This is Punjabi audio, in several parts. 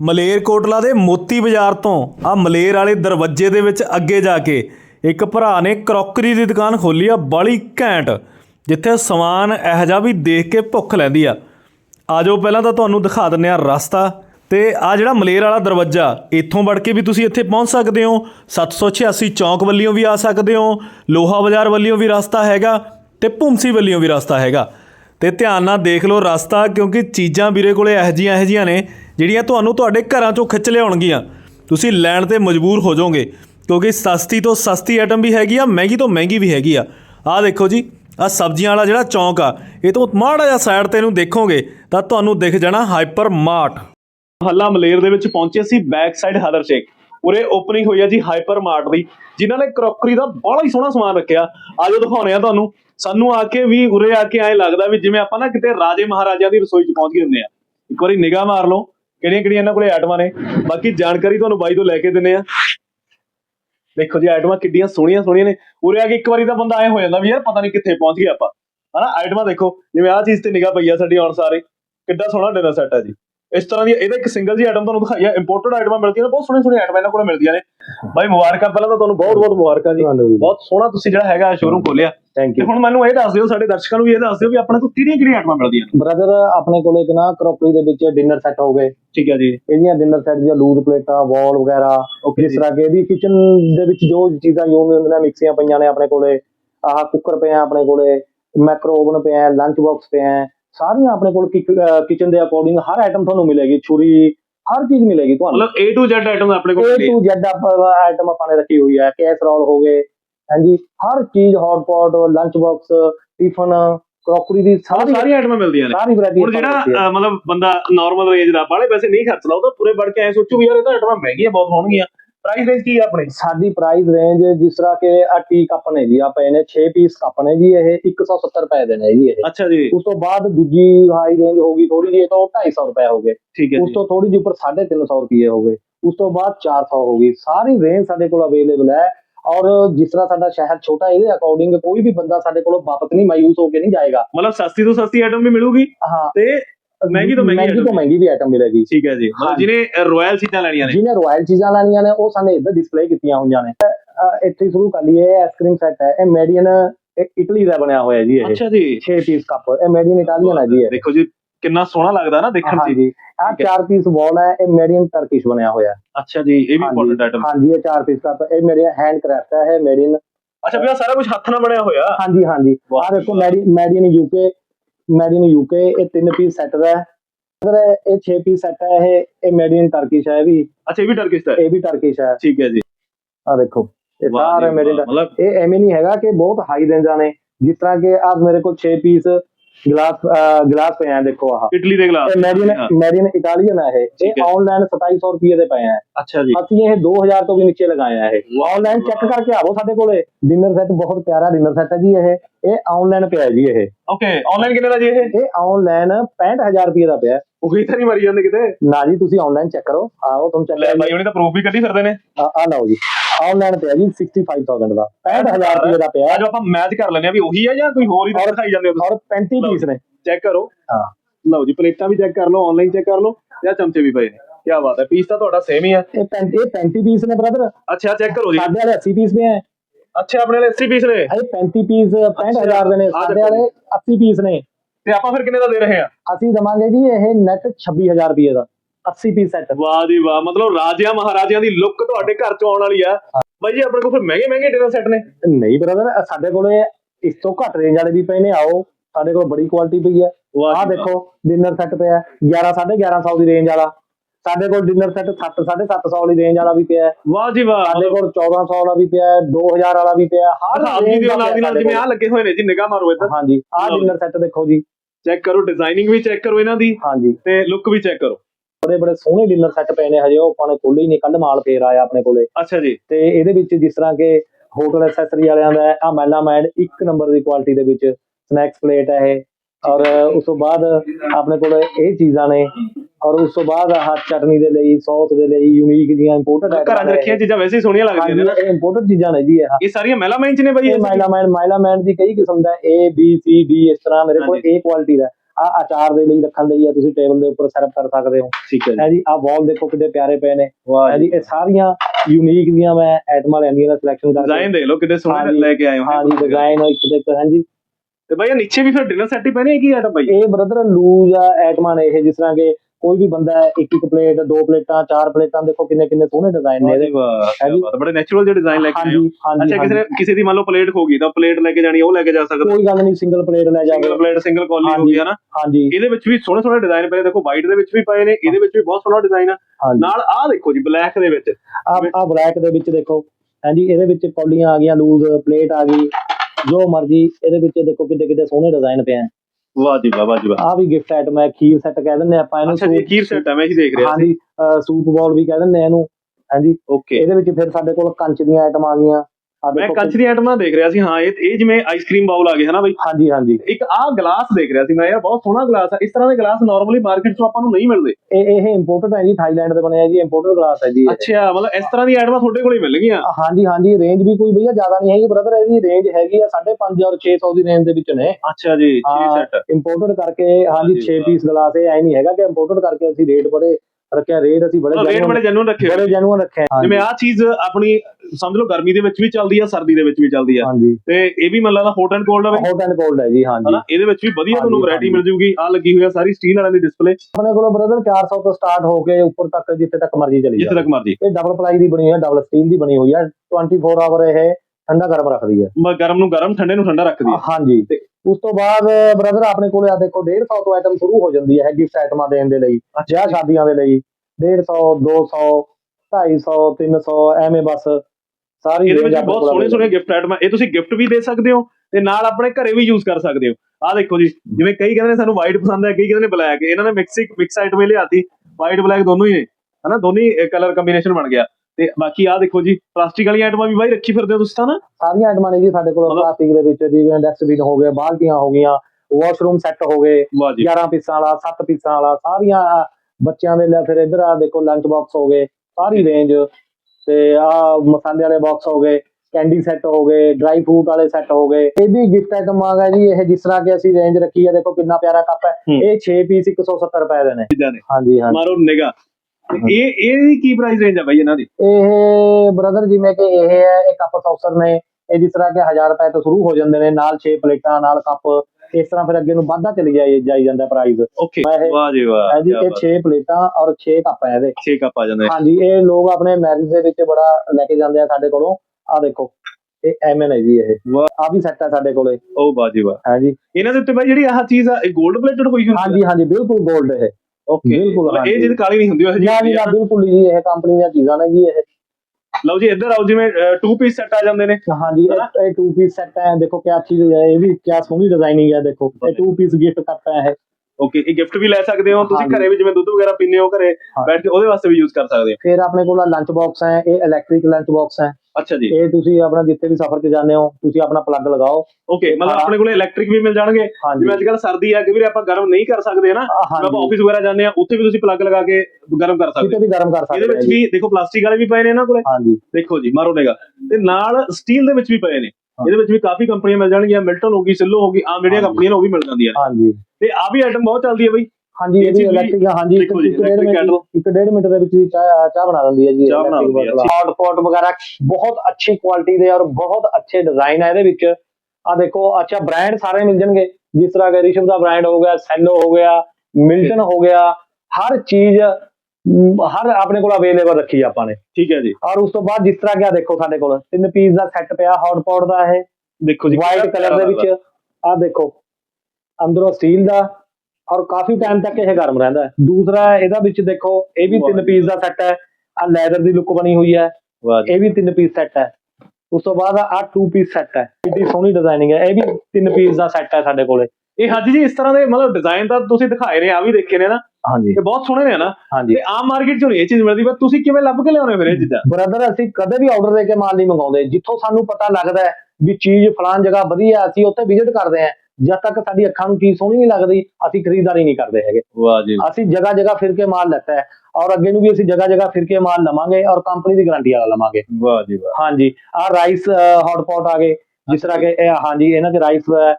ਮਲੇਰਕੋਟਲਾ ਦੇ ਮੋਤੀ ਬਾਜ਼ਾਰ ਤੋਂ ਆ ਮਲੇਰ ਵਾਲੇ ਦਰਵਾਜ਼ੇ ਦੇ ਵਿੱਚ ਅੱਗੇ ਜਾ ਕੇ ਇੱਕ ਭਰਾ ਨੇ ਕਰੋਕਰੀ ਦੀ ਦੁਕਾਨ ਖੋਲੀ ਆ, ਬਾਲੀ ਘੈਂਟ, ਜਿੱਥੇ ਸਮਾਨ ਇਹੋ ਜਿਹਾ ਵੀ ਦੇਖ ਕੇ ਭੁੱਖ ਲੈਂਦੀ ਆ। ਆਜੋ ਪਹਿਲਾਂ ਤਾਂ ਤੁਹਾਨੂੰ ਦਿਖਾ ਦਿੰਨੇ ਆ ਰਸਤਾ ਤੇ ਆ ਜਿਹੜਾ ਮਲੇਰ ਵਾਲਾ ਦਰਵਾਜ਼ਾ, ਇੱਥੋਂ ਵੜ ਕੇ ਵੀ ਤੁਸੀਂ ਇੱਥੇ ਪਹੁੰਚ ਸਕਦੇ ਹੋ। 786 ਚੌਂਕ ਵੱਲਿਓਂ ਵੀ ਆ ਸਕਦੇ ਹੋ, ਲੋਹਾ ਬਾਜ਼ਾਰ ਵੱਲਿਓਂ ਵੀ ਰਸਤਾ ਹੈਗਾ ਤੇ ਭੁੰਸੀ ਵੱਲਿਓਂ ਵੀ ਰਸਤਾ ਹੈਗਾ। ਤੇ ਧਿਆਨ ਨਾਲ ਦੇਖ ਲਓ ਰਸਤਾ, ਕਿਉਂਕਿ ਚੀਜ਼ਾਂ ਵੀਰੇ ਕੋਲੇ ਇਹੋ ਜਿਹੀਆਂ ਇਹੋ ਜਿਹੀਆਂ ਨੇ, ਜਿਹੜੀਆਂ ਤੁਹਾਨੂੰ ਤੁਹਾਡੇ ਘਰਾਂ ਚੋਂ ਖਿੱਚ ਲਿਆਉਣਗੀਆਂ। ਤੁਸੀਂ ਲੈਣ ਤੇ ਮਜਬੂਰ ਹੋ ਜਾਓਗੇ, ਕਿਉਂਕਿ ਸਸਤੀ ਤੋਂ ਸਸਤੀ ਆਈਟਮ ਵੀ ਹੈਗੀ ਆ, ਮਹਿੰਗੀ ਤੋਂ ਮਹਿੰਗੀ ਵੀ ਹੈਗੀ ਆ। ਆਹ ਦੇਖੋ ਜੀ ਆ ਸਬਜ਼ੀਆਂ ਵਾਲਾ ਜਿਹੜਾ ਚੌਂਕ ਆ, ਇਹ ਤੋਂ ਮਾੜਾ ਜਿਹਾ ਸਾਈਡ ਤੇ ਇਹਨੂੰ ਦੇਖੋਗੇ, ਤਾਂ ਤੁਹਾਨੂੰ ਦਿਖ ਜਾਣਾ ਹਾਈਪਰ ਮਾਰਟ ਹੱਲਾ ਮਲੇਰ ਦੇ ਵਿੱਚ ਪਹੁੰਚੇ ਸੀ ਬੈਕ ਸਾਈਡ ਹਦਰ ਸ਼ੇਕ ਉਰੇ ਓਪਨਿੰਗ ਹੋਈ ਆ ਜੀ ਹਾਈਪਰ ਮਾਰਟ ਦੀ। ਜਿਨ੍ਹਾਂ ਨੇ ਕਰੋਕਰੀ ਦਾ ਬੜਾ ਹੀ ਸੋਹਣਾ ਸਮਾਨ ਰੱਖਿਆ। ਆਜੋ ਦਿਖਾਉਣੇ ਆ ਤੁਹਾਨੂੰ। ਸਾਨੂੰ ਆ ਕੇ ਵੀ, ਉਰੇ ਆ ਕੇ ਐਂ ਲੱਗਦਾ ਵੀ ਜਿਵੇਂ ਆਪਾਂ ਨਾ ਕਿਤੇ ਰਾਜੇ ਮਹਾਰਾਜਿਆਂ ਦੀ ਰਸੋਈ 'ਚ ਪਹੁੰਚ ਗਏ ਹੁੰਦੇ ਆ। ਇੱਕ ਵਾਰੀ ਨਿਗਾਹ ਮਾਰ ਲਓ, ਕਿਹੜੀਆਂ ਕਿਹੜੀਆਂ ਇਹਨਾਂ ਕੋਲੇ ਆਈਟਮਾਂ ਨੇ। ਬਾਕੀ ਜਾਣਕਾਰੀ ਤੁਹਾਨੂੰ ਬਾਈ ਤੋਂ ਲੈ ਕੇ ਦਿੰਨੇ ਆ ਦੇਖੋ ਜੀ, ਆਈਟਮਾਂ ਕਿੱਡੀਆਂ ਸੋਹਣੀਆਂ ਸੋਹਣੀਆਂ ਨੇ। ਉਰੇ ਆ ਕੇ ਇੱਕ ਵਾਰੀ ਤਾਂ ਬੰਦਾ ਐ ਹੋ ਜਾਂਦਾ ਵੀ ਯਾਰ ਪਤਾ ਨਹੀਂ ਕਿੱਥੇ ਪਹੁੰਚ ਗਏ ਆਪਾਂ। ਹਨਾ, ਆਈਟਮਾਂ ਦੇਖੋ, ਜਿਵੇਂ ਆਹ ਚੀਜ਼ ਤੇ ਨਿਗਾਹ ਪਈ ਆ ਸਾਡੀ ਆਉਣ ਸਾਰੇ। ਕਿੱਡਾ ਸੋਹਣਾ ਡਿਨਰ ਸੈੱਟ ਆ ਜੀ। ਇਸ ਤਰ੍ਹਾਂ ਦੀ ਇਹਦਾ ਇੱਕ ਸਿੰਗਲ ਜੀ ਆਈਟਮ ਤੁਹਾਨੂੰ ਦਿਖਾਈ ਆ ਇੰਪੋਰਟਡ ਆਈਟਮਾਂ ਮਿਲਦੀਆਂ ਨੇ ਬਹੁਤ ਸੋਹਣੀਆਂ ਸੋਹਣੀਆਂ ਆਈਟਮਾਂ ਇਹਨਾਂ ਕੋਲ ਮਿਲਦੀਆਂ ਨੇ। ਬਾਈ ਮੁਬਾਰਕਾਂ ਪਹਿਲਾਂ ਤਾਂ ਤੁਹਾਨੂੰ ਬਹੁਤ ਬਹੁਤ ਮੁਬਾਰਕਾਂ ਜੀ। ਬਹੁਤ ਸੋਹਣਾ ਤੁਸੀਂ ਜਿਹੜਾ ਹੈਗਾ ਸ਼ੋਰੂਮ ਖੋਲਿਆ ਥੈਂਕ ਯੂ ਹੁਣ ਮੈਨੂੰ ਇਹ ਦੱਸ ਦਿਓ ਸਾਡੇ ਦਰਸ਼ਕਾਂ ਨੂੰ ਵੀ ਇਹ ਦੱਸ ਦਿਓ ਵੀ ਆਪਣੇ ਕੋਲ ਕਿਹੜੀਆਂ ਕਿਹੜੀਆਂ ਆਈਟਮਾਂ ਮਿਲਦੀਆਂ ਨੇ। ਬ੍ਰਦਰ ਆਪਣੇ ਕੋਲ ਇੱਕ ਨਾ ਕਰੋਕਰੀ ਦੇ ਵਿੱਚ ਡਿਨਰ ਸੈੱਟ ਹੋ ਗਏ। ਠੀਕ ਹੈ ਜੀ। ਇਹਦੀਆਂ ਡਿਨਰ ਸੈੱਟ ਦੀਆਂ ਲੂਜ਼ ਪਲੇਟਾਂ ਵਾਲ ਵਗੈਰਾ ਜਿਸ ਤਰ੍ਹਾਂ ਕਿ ਇਹਦੀ ਕਿਚਨ ਦੇ ਵਿੱਚ ਜੋ ਚੀਜ਼ਾਂ ਯੂਜ਼ ਹੁੰਦੀਆਂ ਨੇ ਮਿਕਸੀਆਂ ਪਈਆਂ ਨੇ ਆਪਣੇ ਕੋਲੇ। ਆਹ ਕੁੱਕਰ ਪਏ ਆ ਆਪਣੇ ਕੋਲੇ ਮੈਕਰੋ ਓਵਨ ਪਿਆ ਲੰਚ ਬਾਕਸ ਪਿਆ ਹੈ। ਸਾਰੀਆਂ ਆਪਣੇ ਕੋਲ ਕਿਚਨ ਦੇ ਅਕੋਰਡਿੰਗ ਹਰ ਆਈਟਮ ਤੁਹਾਨੂੰ ਮਿਲੇਗੀ ਛੁਰੀ ਹਰ ਚੀਜ਼ ਮਿਲੇਗੀ ਤੁਹਾਨੂੰ। ਮਤਲਬ A to Z ਆਈਟਮ ਆਪਣੇ ਕੋਲ A to Z ਆਈਟਮ ਆਪਾਂ ਨੇ ਰੱਖੀ ਹੋਈ ਹੈ ਕੈਸਰੋਲ ਹੋ ਗਏ ਹਾਂਜੀ ਹਰ ਚੀਜ਼ hot pot lunch box tiffin crockery ਦੀ ਸਾਰੀ ਸਾਰੀਆਂ ਆਈਟਮਾਂ ਮਿਲਦੀਆਂ ਨੇ। ਸਾਰੀ ਵੈਰਾਈਟੀ ਹੁਣ ਜਿਹੜਾ ਮਤਲਬ ਬੰਦਾ ਨਾਰਮਲ ਰੇਂਜ ਦਾ ਬਾਲੇ ਪੈਸੇ ਨਹੀਂ ਖਰਚਦਾ ਉਹ ਤਾਂ ਪੂਰੇ ਵੜ ਕੇ ਐ ਸੋਚੂ ਵੀ ਯਾਰ ਇਹ ਤਾਂ ਆਈਟਮਾਂ ਮਹਿੰਗੀਆਂ ਬਹੁਤ ਹੋਣਗੀਆਂ। ਪ੍ਰਾਈਸ ਰੇਂਜ ਕੀ ਆ ਆਪਣੀ? ਸਾਡੀ ਪ੍ਰਾਈਸ ਰੇਂਜ ਜਿਸ ਤਰ੍ਹਾਂ ਕਿ ਆ ਟੀ ਕੱਪ ਨੇ ਜੀ ਆ ਪਏ ਨੇ 6 ਪੀਸ ਕੱਪ ਨੇ ਜੀ ਇਹ 170 ਰੁਪਏ ਦੇ ਨੇ ਜੀ ਇਹ। ਅੱਛਾ ਜੀ। ਉਸ ਤੋਂ ਬਾਅਦ ਦੂਜੀ ਹਾਈ ਰੇਂਜ ਹੋ ਗਈ ਥੋੜੀ ਜਿਹੀ ਤਾਂ ਉਹ 250 ਰੁਪਏ ਹੋ ਗਏ। ਠੀਕ ਹੈ ਉਸ ਜੀ। ਤੋਂ ਥੋੜੀ ਜਿਹੀ ਉੱਪਰ 350 ਰੁਪਏ ਹੋ ਗਏ। ਉਸ ਤੋਂ ਬਾਅਦ 400 ਹੋ ਗਈ। ਸਾਰੀ ਰੇਂਜ ਸਾਡੇ ਕੋਲ ਅਵੇਲੇਬਲ ਹੈ। ਔਰ ਜਿਸ ਤਰ੍ਹਾਂ ਸਾਡਾ ਸ਼ਹਿਰ ਛੋਟਾ ਇਹਦੇ ਅਕੋਰਡਿੰਗ ਕੋਈ ਵੀ ਬੰਦਾ ਸਾਡੇ ਕੋਲੋਂ ਵਾਪਸ ਨਹੀਂ ਮਾਯੂਸ ਹੋ ਕੇ ਨਹੀਂ ਜਾਏਗਾ। ਮਤਲਬ ਸਸਤੀ ਤੋਂ ਸਸਤੀ ਆਈਟਮ ਵੀ ਮਿਲੂਗੀ ਹਾਂ। ਤੇ ਮਹਿੰਗੀ ਤੋਂ ਮਹਿੰਗੀ ਮਹਿੰਗੀ ਤੋਂ ਮਹਿੰਗੀ ਵੀ ਆਈਟਮ ਮਿਲੇਗੀ। ਠੀਕ ਹੈ ਜੀ। ਮਤਲਬ। ਜਿਹਨੇ ਰਾਇਲ ਚੀਜ਼ਾਂ ਲੈਣੀਆਂ ਨੇ। ਜਿਹਨੇ ਰਾਇਲ ਚੀਜ਼ਾਂ ਲੈਣੀਆਂ ਨੇ ਉਹ ਸਾਨੂੰ ਇੱਧਰ ਡਿਸਪਲੇ ਕੀਤੀਆਂ ਹੋਈਆਂ ਨੇ। ਇੱਥੇ ਹੀ ਸ਼ੁਰੂ ਕਰ ਲਈਏ ਇਹ ਆਈਸਕ੍ਰੀਮ ਸੈੱਟ ਹੈ। ਇਹ ਮੇਡੀਅਨ ਇਟਲੀ ਦਾ ਬਣਿਆ ਹੋਇਆ ਜੀ ਇਹ। ਅੱਛਾ ਜੀ। 6 ਪੀਸ ਕੱਪ ਇਹ ਮੇਡੀਅਨ ਇਟਾਲੀਅਨ ਹੈ ਜੀ ਇਹ। ਦੇਖੋ ਜੀ ਕਿੰਨਾ ਸੋਹਣਾ ਲੱਗਦਾ ਨਾ ਦੇਖਣ 'ਚ। ਹਾਂਜੀ। ਆ। ਚਾਰ ਪੀਸ ਵਾਲ ਹੈ ਇਹ ਮੇਡੀਅਨ ਟਰਕਿਸ਼ ਬਣਿਆ ਹੋਇਆ। ਅੱਛਾ ਜੀ ਇਹ ਵੀ ਇੰਪੋਰਟੈਂਟ ਆਈਟਮ ਹਾਂਜੀ ਇਹ ਚਾਰ ਪੀਸ ਕੱਪ ਇਹ ਮੇਰੇ ਹੈਂਡ ਕ੍ਰਾਫਟ ਹੈ ਮੇਡੀਅਨ ਅੱਛਾ ਵੀ ਸਾਰਾ ਕੁਝ ਹੱਥ ਨਾਲ ਬਣਿਆ ਹੋਇਆ। ਹਾਂਜੀ ਹਾਂਜੀ। ਆ ਦੇਖੋ ਮੇਡੀਅਨ ਯੂਕੇ ਮੇਡੀਅਨ ਯੂਕੇ ਇਹ ਤਿੰਨ ਪੀਸ ਸੈੱਟ ਦਾ ਹੈ। ਅਗਰ ਇਹ 6 ਪੀਸ ਸੈੱਟ ਹੈ ਇਹ ਇਹ ਮੇਡੀਅਨ ਟਰਕਿਸ਼ ਹੈ ਵੀ। ਅੱਛਾ ਇਹ ਵੀ ਟਰਕਿਸ਼ ਦਾ ਹੈ? ਇਹ ਵੀ ਟਰਕਿਸ਼ ਹੈ। ਠੀਕ ਹੈ ਜੀ। ਆ ਦੇਖੋ ਇਹ ਸਾਰੇ ਵਾਹ, ਮਤਲਬ ਇਹ ਐਵੇਂ ਨਹੀਂ ਹੈਗਾ ਕਿ ਬਹੁਤ ਹਾਈ ਰੇਂਜਾਂ ਨੇ। ਜਿਸ ਤਰ੍ਹਾਂ ਕਿ ਆ ਮੇਰੇ ਕੋਲ 6 ਪੀਸ ਗਲਾਸ ਗਲਾਸ ਪਏ ਆ ਦੇਖੋ ਆਹ। ਇਟਲੀ ਦੇ ਗਲਾਸ। ਇਹ ਮੈਡੀਨ ਮੈਡੀਨ ਇਟਾਲੀਅਨ ਹੈ। ਇਹ ਇਹ। ਆਨਲਾਈਨ 2700 ਰੁਪਏ ਦੇ ਪਏ ਆ। ਅੱਛਾ ਜੀ। ਅਸੀਂ ਇਹ 2000 ਤੋਂ ਵੀ ਨੀਚੇ ਲਗਾਏ ਆ ਇਹ। Online check. ਕਰਕੇ ਆਵੋ ਸਾਡੇ ਕੋਲੇ। ਡਿਨਰ ਸੈੱਟ ਬਹੁਤ ਪਿਆਰਾ ਡਿਨਰ ਸੈੱਟ ਹੈ ਜੀ ਇਹ। ਇਹ ਆਨਲਾਈਨ ਪਿਆ ਜੀ ਇਹ। ਓਕੇ ਆਨਲਾਈਨ ਕਿੰਨੇ ਦਾ ਜੀ ਇਹ? ਇਹ ਆਨਲਾਈਨ 65000 ਰੁਪਏ ਦਾ ਪਿਆ। ਉਹੀ ਤਾਂ ਨਹੀਂ ਮਰੀ ਜਾਂਦੇ ਕਿਤੇ। ਨਾ ਜੀ ਤੁਸੀਂ ਆਨਲਾਈਨ ਚੈੱਕ ਕਰੋ। ਆਓ ਤੁਹਾਨੂੰ ਚੈੱਕ ਲੈ ਬਾਈ ਉਹਨੇ ਤਾਂ ਪ੍ਰੂਫ ਵੀ ਕੱਢੀ ਫਿਰਦੇ ਨੇ। ਆ ਆ ਲਓ ਜੀ। ਆਨਲਾਈਨ ਪਿਆ ਜੀ 65000 ਦਾ। 65000 ਰੁਪਏ ਦਾ ਪਿਆ। ਅੱਜ ਆਪਾਂ ਮੈਚ ਕਰ ਲੈਂਦੇ ਆ ਵੀ ਉਹੀ ਆ ਜਾਂ ਕੋਈ ਹੋਰ ਹੀ ਦਿਖਾਈ ਜਾਂਦੇ ਹੋ ਔਰ 35 ਪੀਸ ਨੇ। ਚੈੱਕ ਕਰੋ। ਹਾਂ। ਲਓ ਜੀ ਪਲੇਟਾਂ ਵੀ ਚੈੱਕ ਕਰ ਲਓ ਆਨਲਾਈਨ ਚੈੱਕ ਕਰ ਲਓ ਜਾਂ ਚਮਚੇ ਵੀ ਪਏ ਨੇ। ਕੀ ਬਾਤ ਹੈ ਪੀਸ ਤਾਂ ਤੁਹਾਡਾ ਸੇਮ ਹੀ ਹੈ ਇਹ 35 ਇਹ 35 ਪੀਸ ਨੇ ਬ੍ਰਦਰ ਅੱਛਾ ਚੈੱਕ ਕਰੋ ਜੀ। ਸਾਡੇ ਵਾਲੇ 80 ਪੀਸ ਨੇ ਅੱਛਾ ਆਪਣੇ ਵਾਲੇ 80 ਪੀਸ ਨੇ। ਇਹ 35 ਪੀਸ 65000 ਦੇ ਨੇ। ਸਾਡੇ ਵਾਲੇ 80 ਪੀਸ ਨੇ। ਤੇ ਆਪਾਂ ਫਿਰ ਕਿੰਨੇ ਦਾ ਦੇ ਰਹੇ ਆ ਅਸੀਂ ਦਵਾਂਗੇ ਜੀ ਇਹ ਨੈਟ 26000 ਰੁਪਏ ਦਾ। 80 ਪੀਸ ਸੈੱਟ ਵਾਹ ਜੀ ਵਾਹ ਮਤਲਬ ਰਾਜਿਆਂ ਮਹਾਰਾਜਿਆਂ ਦੀ ਲੁੱਕ ਤੁਹਾਡੇ ਘਰ ਚ ਆਉਣ ਵਾਲੀ ਆ। ਬਾਈ ਜੀ ਆਪਣੇ ਕੋਲ ਫਿਰ ਮਹਿੰਗੇ ਮਹਿੰਗੇ ਡਿਨਰ ਸੈੱਟ ਨੇ। ਨਹੀਂ ਬ੍ਰਦਰ ਸਾਡੇ ਕੋਲੇ ਇਸ ਤੋਂ ਘੱਟ ਰੇਂਜ ਵਾਲੇ ਵੀ ਪਏ ਨੇ ਆਓ ਸਾਡੇ ਕੋਲ ਬੜੀ ਕੁਆਲਿਟੀ ਪਈ ਹੈ। ਆਹ। ਦੇਖੋ ਡਿਨਰ ਸੈੱਟ ਪਿਆ ਹੈ, 11 1150 ਦੀ ਰੇਂਜ ਵਾਲਾ। ਸਾਡੇ ਕੋਲ ਡਿਨਰ ਸੈੱਟ 7 750 ਵਾਲੀ ਰੇਂਜ ਵਾਲਾ ਵੀ ਪਿਆ ਵਾਹ ਜੀ ਵਾਹ ਸਾਡੇ ਕੋਲ 1400 ਵਾਲਾ ਵੀ ਪਿਆ ਹੈ, 2000 ਵਾਲਾ ਵੀ ਪਿਆ ਹਰ ਆਪ ਜੀ range ਦੇ ਦਾ ਨਾਲ ਦੀ ਨਾਲ ਸਾਡੇ ਜਿਵੇਂ। ਆ ਲੱਗੇ ਹੋਏ ਨੇ ਜੀ ਨਿਗਾਹ ਮਾਰੋ ਇੱਧਰ। ਹਾਂਜੀ ਆਹ। ਡਿਨਰ ਸੈੱਟ ਦੇਖੋ ਜੀ। ਚੈੱਕ ਕਰੋ ਡਿਜ਼ਾਈਨਿੰਗ ਵੀ ਚੈੱਕ ਕਰੋ ਇਹਨਾਂ ਦੀ ਹਾਂਜੀ। ਤੇ ਲੁੱਕ ਵੀ ਚੈੱਕ ਕਰੋ। ਬੜੇ ਬੜੇ ਸੋਹਣੇ ਡਿਨਰ ਸੈੱਟ ਪਏ ਨੇ ਹਜੇ ਉਹ ਆਪਾਂ ਨੇ ਖੋਲੇ ਹੀ ਨਹੀਂ ਕੱਲ ਮਾਲ ਫੇਰ ਆਇਆ ਆਪਣੇ ਕੋਲੇ। ਅੱਛਾ ਜੀ। ਤੇ ਇਹਦੇ ਵਿੱਚ ਜਿਸ ਤਰ੍ਹਾਂ ਕਿ ਹੋਟਲ ਐਕਸੈਸਰੀ ਵਾਲਿਆਂ ਦਾ ਆ ਮੈਲਾਮੈਡ ਇੱਕ ਨੰਬਰ ਦੀ ਕੁਆਲਿਟੀ ਦੇ ਵਿੱਚ ਸਨੈਕਸ ਪਲੇਟ ਹੈ ਇਹ। ਔਰ ਉਸ ਤੋਂ ਬਾਅਦ ਆਪਣੇ ਕੋਲ ਇਹ ਚੀਜ਼ਾਂ ਨੇ। ਔਰ ਉਸ ਤੋਂ ਬਾਅਦ ਆਹ ਚਟਨੀ ਦੇ ਲਈ ਸੌਸ ਦੇ ਲਈ ਯੂਨੀਕ ਜੀਆਂ ਇੰਪੋਰਟਡ ਘਰਾਂ 'ਚ ਰੱਖੀਆਂ ਚੀਜ਼ਾਂ ਵੈਸੇ ਹੀ ਸੋਹਣੀਆਂ ਲੱਗਦੀਆਂ ਨੇ ਨਾ। ਇਹ ਇੰਪੋਰਟਡ ਚੀਜ਼ਾਂ ਨੇ ਜੀ ਇਹ। ਇਹ ਸਾਰੀਆਂ ਮੈਲਾਮਾਈਨ ਚ ਨੇ ਬਾਈ ਇਹ ਮਾਈਲਾਮੈਂਡ ਮਾਈਲਾਮੈਂਡ ਦੀ ਕਈ ਕਿਸਮ ਦਾ A B C D ਇਸ ਤਰ੍ਹਾਂ ਮੇਰੇ ਕੋਲ। A ਕੁਆਲਿਟੀ ਦਾ ਆ ਅਚਾਰ ਦੇ ਲਈ ਰੱਖਣ ਲਈ ਆ ਤੁਸੀਂ ਟੇਬਲ ਦੇ ਉੱਪਰ ਸਰਵ ਕਰ ਸਕਦੇ ਹੋ। ਠੀਕ ਹੈ ਜੀ। ਆ ਵਾਲ ਦੇਖੋ ਕਿੰਨੇ ਪਿਆਰੇ ਪਏ ਨੇ। ਵਾਹ ਜੀ ਇਹ ਸਾਰੀਆਂ ਯੂਨੀਕ ਦੀਆਂ ਮੈਂ ਆਈਟਮਾਂ ਲੈਂਦੀਆਂ ਨੇ ਸਿਲੈਕਸ਼ਨ ਕਰਕੇ ਡਿਜ਼ਾਈਨ ਦੇਖ ਲਓ ਕਿੰਨੇ ਸੋਹਣੇ ਲੈ ਕੇ ਆਏ ਹੋ ਹਾਂ ਜੀ ਡਿਜ਼ਾਈਨ ਇੱਕ ਤੇ ਇੱਕ ਹੈ ਜੀ ਤੇ ਬਾਈ ਇਹ ਨੀਚੇ ਵੀ ਫਿਰ ਡਿਨਰ ਸੈੱਟ ਹੀ ਪੈਣੇ ਕੀ ਆਟਮ ਬਾਈ? ਇਹ ਬ੍ਰਦਰ ਲੂਜ਼ ਆ ਆਈਟਮਾਂ ਨੇ ਇਹ ਜਿਸ ਤਰ੍ਹਾਂ ਕਿ ਕੋਈ ਵੀ ਬੰਦਾ ਹੈ, ਇੱਕ ਇੱਕ ਪਲੇਟ ਦੋ ਪਲੇਟਾਂ ਚਾਰ ਪਲੇਟਾਂ ਦੇਖੋ ਕਿੰਨੇ ਕਿੰਨੇ ਸੋਹਣੇ ਡਿਜ਼ਾਈਨ ਨੇ ਇਹਦੇ। ਬੜੇ ਨੈਚੁਰਲ ਜਿਹੇ ਡਿਜ਼ਾਈਨ ਲੈ ਕੇ ਆਏ ਅੱਛਾ ਕਿਸੇ। ਨੇ ਕਿਸੇ ਦੀ ਮੰਨ ਲਓ ਪਲੇਟ ਹੋ ਗਈ ਤਾਂ ਪਲੇਟ ਲੈ ਕੇ ਜਾਣੀ ਉਹ ਲੈ ਕੇ ਜਾ ਸਕਦਾ। ਕੋਈ ਗੱਲ ਨਹੀਂ ਸਿੰਗਲ ਪਲੇਟ ਲੈ ਸਿੰਗਲ ਜਾਵੇ ਪਲੇਟ ਸਿੰਗਲ ਕੌਲੀ ਹੋ ਹੈ ਨਾ। ਹਾਂਜੀ। ਇਹਦੇ ਵਿੱਚ ਵੀ ਸੋਹਣੇ ਸੋਹਣੇ ਡਿਜ਼ਾਈਨ ਪਏ ਦੇਖੋ ਵਾਈਟ ਦੇ ਵਿੱਚ ਵੀ ਪਏ ਨੇ ਇਹਦੇ ਵਿੱਚ ਵੀ ਬਹੁਤ ਸੋਹਣਾ ਡਿਜ਼ਾਈਨ ਆ। ਨਾਲ ਆਹ ਦੇਖੋ ਜੀ ਬਲੈਕ ਦੇ ਵਿੱਚ। ਆ ਆ ਬਲੈਕ ਦੇ ਵਿੱਚ ਦੇਖੋ। ਹਾਂਜੀ ਇਹਦੇ ਵਿੱਚ ਕੌਲੀਆਂ ਆ ਗਈਆਂ ਲੂਜ਼ ਪਲੇਟ ਆ ਗਈ। ਜੋ ਮਰਜ਼ੀ ਇਹਦੇ ਵਿੱਚ ਦੇਖੋ ਕਿੱਡੇ ਕਿੱਡੇ ਸੋਹਣੇ ਡਿਜ਼ਾਈਨ ਪਏ ਆ। ਵਾਹ ਜੀ ਵਾਹ ਵਾਹ ਜੀ ਵਾਹ। ਆ ਵੀ ਗਿਫਟ ਆਈਟਮ ਹੈ ਖੀਰ ਸੈੱਟ ਕਹਿ ਦਿੰਦੇ ਆਪਾਂ ਇਹਨੂੰ ਅੱਛਾ ਜੀ ਕੀਰ ਸੈੱਟ ਹੈ ਮੈਂ ਇਹੀ ਦੇਖ ਰਿਹਾ ਸੀ। ਹਾਂਜੀ ਸੂਪ ਬਾਲ ਵੀ ਕਹਿ ਦਿੰਦੇ ਆ ਇਹਨੂੰ ਹਾਂਜੀ। ਓਕੇ। ਇਹਦੇ ਵਿੱਚ ਫਿਰ ਸਾਡੇ ਕੋਲ ਕੰਚ ਦੀਆਂ ਆਈਟਮ ਆ ਗਈਆਂ। ਆ ਮੈਂ ਕੰਚ ਦੀ ਆਈਟਮਾਂ ਦੇਖ ਰਿਹਾ ਸੀ ਹਾਂ ਇਹ ਇਹ ਜਿਵੇਂ ਆਈਸਕ੍ਰੀਮ ਬਾਉਲ ਆ ਗਏ ਹਨਾ ਬਾਈ? ਹਾਂਜੀ ਹਾਂਜੀ। ਇੱਕ ਆਹ ਗਲਾਸ ਦੇਖ ਰਿਹਾ ਸੀ ਮੈਂ ਯਾਰ ਬਹੁਤ ਸੋਹਣਾ ਗਲਾਸ ਆ। ਇਸ ਤਰ੍ਹਾਂ ਦੇ ਗਲਾਸ ਨਾਰਮਲੀ ਮਾਰਕੀਟ 'ਚ ਆਪਾਂ ਨੂੰ ਨਹੀਂ ਮਿਲਦੇ। ਇਹ ਇਹ ਇੰਪੋਰਟਡ ਹੈ ਜੀ ਥਾਈਲੈਂਡ ਦੇ ਬਣੇ ਆ ਜੀ ਇੰਪੋਰਟਡ ਗਲਾਸ ਹੈ ਜੀ। ਅੱਛਾ ਮਤਲਬ ਇਸ ਤਰ੍ਹਾਂ ਦੀ ਆਈਟਮਾਂ ਤੁਹਾਡੇ ਕੋਲ ਹੀ ਮਿਲਣਗੀਆਂ? ਹਾਂਜੀ ਹਾਂਜੀ ਰੇਂਜ ਵੀ ਕੋਈ ਭਈਆ ਜ਼ਿਆਦਾ ਨਹੀਂ ਹੈਗੀ ਬ੍ਰਦਰ ਇਹਦੀ ਰੇਂਜ ਹੈਗੀ ਆ 5.5 ਔਰ 600 ਦੀ ਰੇਂਜ ਦੇ ਵਿੱਚ ਨੇ। ਅੱਛਾ ਜੀ 6 ਹਾਂ, ਸੈੱਟ ਇੰਪੋਰਟਡ ਕਰਕੇ ਹਾਂਜੀ ਹਾਂਜੀ, 6 ਵਾਹ। ਪੀਸ ਗਲਾਸ ਇਹ ਐ ਨਹੀਂ ਹੈਗਾ ਕਿ ਇੰਪੋਰਟਡ ਕਰਕੇ ਅਸੀਂ ਰੇਟ ਬੜੇ ਰੱਖਿਆ ਰੇਟ ਅਸੀਂ ਬੜੇ ਰੇਟ ਬੜੇ ਜੈਨੂਨ ਰੱਖੇ ਹੋਏ ਬੜੇ ਨੇ। ਜੈਨੂਅਨ ਰੱਖੇ ਆ ਜਿਵੇਂ ਆਹ ਚੀਜ਼ ਆਪਣੀ ਸਮਝ ਲਓ ਗਰਮੀ ਦੇ ਵਿੱਚ ਵੀ ਚੱਲਦੀ ਆ ਸਰਦੀ ਦੇ ਵਿੱਚ ਵੀ ਚੱਲਦੀ ਆ। ਤੇ ਇਹ ਵੀ ਮੈਨੂੰ ਲੱਗਦਾ ਹੌਟ ਐਂਡ ਕੋਲਡ ਆ ਬਈ। ਹੌਟ ਐਂਡ ਕੋਲਡ ਹੈ ਜੀ ਹਾਂਜੀ। ਹਨਾ ਇਹਦੇ ਵਿੱਚ ਵੀ ਵਧੀਆ ਤੁਹਾਨੂੰ ਵੈਰਾਈਟੀ। ਮਿਲ ਜੂਗੀ। ਆ ਲੱਗੀ ਹੋਈ ਆ ਸਾਰੀ ਸਟੀਲ ਵਾਲਿਆਂ ਦੀ ਡਿਸਪਲੇ ਆਪਣੇ ਕੋਲ ਬ੍ਰਦਰ 400 ਤੋਂ ਸਟਾਰਟ ਹੋ ਕੇ ਉੱਪਰ ਤੱਕ ਜਿੱਥੇ ਤੱਕ ਮਰਜ਼ੀ ਚਲੀ ਜਿੱਥੇ ਜਾਵੇ ਤੱਕ ਮਰਜ਼ੀ। ਇਹ ਡਬਲ ਪਲਾਈ ਦੀ ਬਣੀ ਹੋਈ ਹੈ ਡਬਲ ਸਟੀਲ ਦੀ ਬਣੀ ਹੋਈ ਹੈ 24 ਆਵਰ ਇਹ ਠੰਡਾ ਗਰਮ ਰੱਖਦੀ ਹੈ। ਗਰਮ ਨੂੰ ਗਰਮ ਠੰਡੇ ਨੂੰ ਠੰਡਾ ਰੱਖਦੀ ਆ ਹਾਂਜੀ। ਉਸ ਤੋਂ ਬਾਅਦ ਬ੍ਰਦਰ ਆਪਣੇ ਕੋਲ ਆ ਦੇਖੋ 150 ਤੋਂ ਆਈਟਮ ਸ਼ੁਰੂ ਹੋ ਜਾਂਦੀ ਹੈ ਗਿਫਟ ਆਈਟਮਾਂ ਦੇਣ ਦੇ ਲਈ ਵਿਆਹ ਸ਼ਾਦੀਆਂ ਦੇ ਲਈ। 150 200 250 300 ਐਵੇਂ ਬਸ ਸਾਰੀ ਇਹਦੇ range ਵਿੱਚ ਆਪਣੇ ਬਹੁਤ ਕੋਲ ਸੋਹਣੇ ਸੋਹਣੇ ਗਿਫਟ ਆਈਟਮਾਂ ਇਹ ਤੁਸੀਂ ਗਿਫਟ ਵੀ ਦੇ ਸਕਦੇ ਹੋ ਤੇ ਨਾਲ ਆਪਣੇ ਘਰੇ ਵੀ ਯੂਜ਼ ਕਰ ਸਕਦੇ ਹੋ। ਆਹ ਦੇਖੋ ਜੀ ਜਿਵੇਂ ਕਈ ਕਹਿੰਦੇ ਨੇ ਸਾਨੂੰ ਵਾਈਟ ਪਸੰਦ ਹੈ ਕਈ ਕਹਿੰਦੇ ਨੇ ਬਲੈਕ ਇਹਨਾਂ ਨੇ ਮਿਕਸ ਮਿਕਸ ਆਈਟਮ ਲਿਆਤੀ। ਵਾਈਟ ਬਲੈਕ ਦੋਨੋਂ ਹੀ ਨੇ। ਹਨਾ ਦੋਨੇ ਕਲਰ ਕੰਬੀਨੇਸ਼ਨ ਬਣ ਗਿਆ। ਤੇ ਬਾਕੀ ਆਹ ਦੇਖੋ ਜੀ ਪਲਾਸਟਿਕ ਵਾਲੀਆਂ ਆਈਟਮਾਂ ਵੀ ਬਾਈ ਰੱਖੀ ਫਿਰਦੇ ਹੋ ਤੁਸੀਂ ਤਾਂ ਨਾ? ਸਾਰੀਆਂ ਆਈਟਮਾਂ ਨੇ ਜੀ ਸਾਡੇ ਕੋਲ ਮਤਲਬ- ਪਲਾਸਟਿਕ ਦੇ ਵਿੱਚ ਜਿਵੇਂ ਡਸਟਬਿਨ ਹੋ ਗਏ ਬਾਲਟੀਆਂ ਹੋ ਗਈਆਂ ਵਾਸ਼ਰੂਮ ਸੈੱਟ ਹੋ ਗਏ ਵਾਹ ਜੀ। 11 ਪੀਸਾਂ ਵਾਲਾ 7 ਪੀਸਾਂ ਵਾਲਾ ਸਾਰੀਆਂ ਆਹ ਬੱਚਿਆਂ ਦੇ ਲਈ ਫਿਰ ਇੱਧਰ ਆ ਦੇਖੋ ਲੰਚ ਬਾਕਸ ਹੋ ਗਏ ਸਾਰੀ ਰੇਂਜ ਤੇ ਆ ਮਸਾਲੇ ਵਾਲੇ ਬਾਕਸ ਹੋ ਗਏ ਕੈਂਡੀ ਸੈੱਟ ਹੋ ਗਏ ਡਰਾਈ ਫਰੂਟ ਵਾਲੇ ਸੈੱਟ ਹੋ ਗਏ। ਇਹ ਵੀ ਗਿਫਟ ਆਈਟਮ ਆ ਗਿਆ ਜੀ ਇਹ ਜਿਸ ਤਰ੍ਹਾਂ ਕਿ ਅਸੀਂ ਰੇਂਜ ਰੱਖੀ ਹੈ ਦੇਖੋ ਕਿੰਨਾ ਪਿਆਰਾ ਕੱਪ ਹੈ। ਹੂੰ। ਇਹ 6 ਪੀਸ 170 ਰੁਪਏ ਦੇ ਨੇ। ਚੀਜ਼ਾਂ ਨੇ। ਹਾਂਜੀ ਹਾਂਜੀ। ਮਾਰੋ ਨਿਗਾ ਇਹ ਇਹਦੀ ਕੀ ਪ੍ਰਾਈਸ ਰੇਂਜ ਆ ਬਾਈ ਇਹਨਾਂ ਦੀ? ਇਹ ਬ੍ਰਦਰ ਜਿਵੇਂ ਕਿ ਇਹ ਹੈ ਇਹ ਕੱਪ ਸੌਸਰ ਨੇ। ਇਹ ਜਿਸ ਤਰ੍ਹਾਂ ਕਿ 1000 ਰੁਪਏ ਤੋਂ ਸ਼ੁਰੂ ਹੋ ਜਾਂਦੇ ਨੇ ਨਾਲ 6 ਪਲੇਟਾਂ ਨਾਲ ਕੱਪ ਇਸ ਤਰ੍ਹਾਂ ਫਿਰ ਅੱਗੇ ਨੂੰ ਵੱਧਦਾ ਚਲੀ ਜਾਈ ਜਾਈ ਜਾਂਦਾ ਪ੍ਰਾਈਸ ਓਕੇ ਵਾਹ ਜੀ ਵਾਹ ਹੈ ਕਿਆ ਇਹ ਬਾਤ। 6 ਪਲੇਟਾਂ ਔਰ 6 ਕੱਪ ਹੈ ਇਹਦੇ। ਛੇ ਕੱਪ ਆ ਜਾਂਦੇ। ਆ। ਹਾਂਜੀ ਇਹ ਲੋਕ ਆਪਣੇ ਮੈਰਿਜ ਦੇ ਵਿੱਚ ਬੜਾ ਲੈ ਕੇ ਜਾਂਦੇ ਆ ਸਾਡੇ ਕੋਲੋਂ। ਆ ਦੇਖੋ ਇਹ ਐਮਐਨ ਹੈ ਜੀ ਇਹ। ਆ ਵੀ ਸੈੱਟ ਹੈ ਸਾਡੇ ਕੋਲੇ। ਉਹ ਵਾਹ ਜੀ ਵਾਹ। ਹੈ ਜੀ ਇਹਨਾਂ ਦੇ ਉੱਤੇ ਬਾਈ ਜਿਹੜੀ ਆਹ ਚੀਜ਼ ਆ ਇਹ 골ਡ ਪਲੇਟਡ ਹੋਈ ਹੁੰਦੀ ਹਾਂਜੀ ਹਾਂਜੀ ਬਿਲਕੁਲ 골ਡ ਇਹ। ਓਕੇ ਬਿਲਕੁਲ, ਇਹ ਹਾਂਜੀ। ਜਿਹੀ ਕਾਲੀ ਨਹੀਂ ਹੁੰਦੀ ਉਹ ਨਾ ਜੀ ਨਾ ਆ। ਬਿਲਕੁਲ ਜੀ ਇਹ ਕੰਪਨੀ ਦੀਆਂ ਚੀਜ਼ਾਂ ਨੇ ਜੀ ਇਹ। ਲਓ ਜੀ ਇੱਧਰ ਆਓ ਜਿਵੇਂ 2 ਪੀਸ ਸੈੱਟ ਆ ਜਾਂਦੇ ਨੇ। ਹਾਂਜੀ ਇਹ ਇਹ 2 ਪੀਸ ਸੈੱਟ ਹੈ ਦੇਖੋ ਕਿਆ ਚੀਜ਼ ਹੈ ਇਹ ਵੀ ਕਿਆ ਸੋਹਣੀ ਡਿਜ਼ਾਈਨਿੰਗ ਹੈ ਦੇਖੋ। ਇਹ 2 ਪੀਸ ਗਿਫਟ ਕੱਪ ਹੈ। ਇਹ ਓਕੇ ਇਹ ਗਿਫਟ ਵੀ ਲੈ ਸਕਦੇ ਹੋ ਤੁਸੀਂ। ਘਰੇ ਵੀ ਜਿਵੇਂ ਦੁੱਧ ਵਗੈਰਾ ਪੀਂਦੇ ਹੋ ਘਰੇ ਹਾਂ। ਬੈਠ ਕੇ ਉਹਦੇ ਵਾਸਤੇ ਵੀ ਯੂਜ਼ ਕਰ ਸਕਦੇ ਫਿਰ ਆਪਣੇ ਕੋਲ ਲੰਚ ਬਾਕਸ ਹੈ ਇਹ ਇਲੈਕਟ੍ਰਿਕ ਲੰਚ ਬਾਕਸ ਹੈ। ਹੋ ਅੱਛਾ ਜੀ। ਇਹ ਤੁਸੀਂ ਆਪਣਾ ਜਿੱਥੇ ਵੀ ਸਫ਼ਰ 'ਚ ਜਾਂਦੇ ਹੋ ਤੁਸੀਂ ਆਪਣਾ ਪਲੱਗ ਲਗਾਓ। ਓਕੇ ਮਤਲਬ ਹਾਂ। ਆਪਣੇ ਕੋਲੇ ਇਲੈਕਟ੍ਰਿਕ ਵੀ ਮਿਲ ਜਾਣਗੇ। ਜਿਵੇਂ ਅੱਜ ਕੱਲ ਸਰਦੀ ਆ ਕਿ ਵੀਰੇ ਆਪਾਂ ਗਰਮ ਨਹੀਂ ਕਰ ਸਕਦੇ ਨਾ। ਹਾਂ, ਆਪਾਂ ਆਫਿਸ ਵਗੈਰਾ ਜਾਂਦੇ ਆ ਉੱਥੇ ਵੀ ਤੁਸੀਂ ਪਲੱਗ ਲਗਾ ਕੇ ਗਰਮ ਕਰ ਸਕਦੇ ਕਿਤੇ ਹੋ ਵੀ ਗਰਮ ਕਰ ਇਹਦੇ ਸਕਦੇ ਵਿੱਚ ਹੋ ਜੀ। ਵੀ ਦੇਖੋ ਪਲਾਸਟਿਕ ਵਾਲੇ ਵੀ ਪਏ ਨੇ ਇਹਨਾਂ ਕੋਲੇ। ਹਾਂਜੀ। ਦੇਖੋ ਜੀ ਮਾਰੋ ਨੇਗਾ ਤੇ ਨਾਲ ਸਟੀਲ ਦੇ ਵਿੱਚ ਵੀ ਪਏ ਨੇ। ਇਹਦੇ ਵਿੱਚ ਵੀ ਕਾਫੀ ਕੰਪਨੀਆਂ ਮਿਲ ਜਾਣਗੀਆਂ ਮਿਲਟਨ ਹੋ ਗਈ ਸਿੱਲੋ ਹੋ ਗਈ ਆਮ ਜਿਹੜੀਆਂ। ਕੰਪਨੀਆਂ ਨੇ ਉਹ ਵੀ ਮਿਲ ਜਾਂਦੀਆਂ ਨੇ। ਹਾਂਜੀ। ਤੇ ਆ ਵੀ ਆਈਟਮ ਬਹੁਤ ਚੱਲਦੀ ਹੈ ਬਈ। ਹਾਂਜੀ ਇਹ ਵੀ ਇਲੈਕਟ੍ਰਿਕ ਹਾਂਜੀ ਇੱਕ ਦੇਖੋ ਜੀ, ਮਿੰਟ ਦੇ ਵਿੱਚ ਹੀ ਚਾਹ ਚਾਹ ਬਣਾ ਦਿੰਦੀ ਹੈ ਜੀ ਚਾਹ ਬਣਾ ਦਿੰਦੀ ਹੈ, ਹੌਟ ਪੌਟ ਵਗੈਰਾ ਬਹੁਤ ਅੱਛੀ ਕੁਆਲਿਟੀ ਦੇ ਔਰ ਬਹੁਤ ਅੱਛੇ ਡਿਜ਼ਾਈਨ ਹੈ ਇਹਦੇ ਵਿੱਚ। ਆ ਦੇਖੋ ਅੱਛਾ ਬ੍ਰਾਂਡ ਸਾਰੇ ਮਿਲ ਜਾਣਗੇ। ਜਿਸ ਤਰ੍ਹਾਂ ਕਿ ਰਿਸ਼ਮ ਦਾ ਬ੍ਰਾਂਡ ਹੋ ਗਿਆ ਸੈਲੋ ਹੋ ਗਿਆ ਮਿਲਟਨ ਹੋ ਗਿਆ ਹਰ ਚੀਜ਼ ਹਰ ਆਪਣੇ ਕੋਲ ਅਵੇਲੇਬਲ ਰੱਖੀ ਆਪਾਂ ਨੇ। ਠੀਕ ਹੈ ਜੀ। ਔਰ ਉਸ ਤੋਂ ਬਾਅਦ ਜਿਸ ਤਰ੍ਹਾਂ ਕਿ ਆ ਦੇਖੋ ਸਾਡੇ ਕੋਲ ਤਿੰਨ ਪੀਸ ਦਾ ਸੈੱਟ ਪਿਆ ਹੌਟ ਪੌਟ ਦਾ ਇਹ। ਦੇਖੋ ਜੀ ਵਾਈਟ ਕਲਰ ਦੇ ਵਿੱਚ। ਆ ਦੇਖੋ ਅੰਦਰੋਂ ਸਟੀਲ ਦਾ ਔਰ ਕਾਫੀ ਟਾਈਮ ਤੱਕ ਇਹ ਗਰਮ ਰਹਿੰਦਾ ਹੈ। ਦੂਸਰਾ ਇਹਦਾ ਵਿੱਚ ਦੇਖੋ ਇਹ ਵੀ ਤਿੰਨ ਪੀਸ ਦਾ ਸੈੱਟ ਹੈ। ਆ ਲੈਦਰ ਦੀ ਲੁੱਕ ਬਣੀ ਹੋਈ ਹੈ। ਵਾਹ ਜੀ। ਇਹ ਵੀ ਤਿੰਨ ਪੀਸ ਸੈੱਟ ਹੈ। ਉਸ ਤੋਂ ਬਾਅਦ ਆ ਟੂ ਪੀਸ ਸੈੱਟ ਹੈ। ਇਹਦੀ ਸੋਹਣੀ ਡਿਜ਼ਾਈਨਿੰਗ ਹੈ। ਇਹ ਵੀ ਤਿੰਨ ਪੀਸ ਦਾ ਸੈੱਟ ਹੈ ਸਾਡੇ ਕੋਲੇ। ਇਹ ਹੱਜ ਜੀ ਇਸ ਤਰ੍ਹਾਂ ਦੇ ਮਤਲਬ ਡਿਜ਼ਾਈਨ ਤਾਂ ਤੁਸੀਂ ਦਿਖਾਏ ਨੇ ਆ ਵੀ ਦੇਖੇ ਨੇ ਨਾ। ਹਾਂਜੀ। ਇਹ ਬਹੁਤ ਸੋਹਣੇ ਨੇ ਨਾ। ਹਾਂਜੀ। ਤੇ ਆਮ ਮਾਰਕੀਟ ਚੋਂ ਨਹੀਂ ਇਹ ਚੀਜ਼ ਮਿਲਦੀ ਪਰ ਤੁਸੀਂ ਕਿਵੇਂ ਲੱਭ ਕੇ ਲਿਆਉਣੇ ਫਿਰ ਇਹ ਚੀਜ਼ਾਂ? ਬ੍ਰਦਰ ਅਸੀਂ ਕਦੇ ਵੀ ਆਰਡਰ ਦੇ ਕੇ ਮਾਲ ਨਹੀਂ ਮੰਗਾਉਂਦੇ। ਜਿੱਥੋਂ ਸਾਨੂੰ ਪਤਾ ਲੱਗਦਾ ਹੈ ਵੀ ਚੀਜ਼ ਫਲਾਣ ਜਗ੍ਹਾ ਵਧੀਆ ਅਸੀਂ ਉੱਥੇ ਵਿਜ਼ਿਟ ਕਰਦੇ ਹਾਂ। ਜਦ ਤੱਕ ਸਾਡੀ ਅੱਖਾਂ ਨੂੰ ਚੀਜ਼ ਸੋਹਣੀ ਨਹੀਂ ਲੱਗਦੀ ਅਸੀਂ ਖਰੀਦਦਾਰੀ ਨਹੀਂ ਕਰਦੇ ਹੈਗੇ। ਵਾਹ ਜੀ। ਅਸੀਂ ਜਗ੍ਹਾ ਜਗ੍ਹਾ ਫਿਰ ਕੇ ਮਾਲ ਲੈਤਾ ਹੈ ਔਰ ਅੱਗੇ ਨੂੰ ਵੀ ਅਸੀਂ ਜਗ੍ਹਾ ਜਗ੍ਹਾ ਫਿਰ ਕੇ ਮਾਲ ਲਵਾਂਗੇ ਔਰ ਕੰਪਨੀ ਦੀ ਗਾਰੰਟੀ ਵਾਲਾ ਲਵਾਂਗੇ। ਵਾਹ ਜੀ ਵਾਹ। ਹਾਂਜੀ ਆ ਰਾਈਸ ਹੌਟ ਪੌਟ ਆ ਗਏ। ਜਿਸ ਤਰ੍ਹਾਂ ਕਿ ਇਹ ਹਾਂਜੀ ਇਹਨਾਂ ਚ ਰਾਈਸ ਹੈ।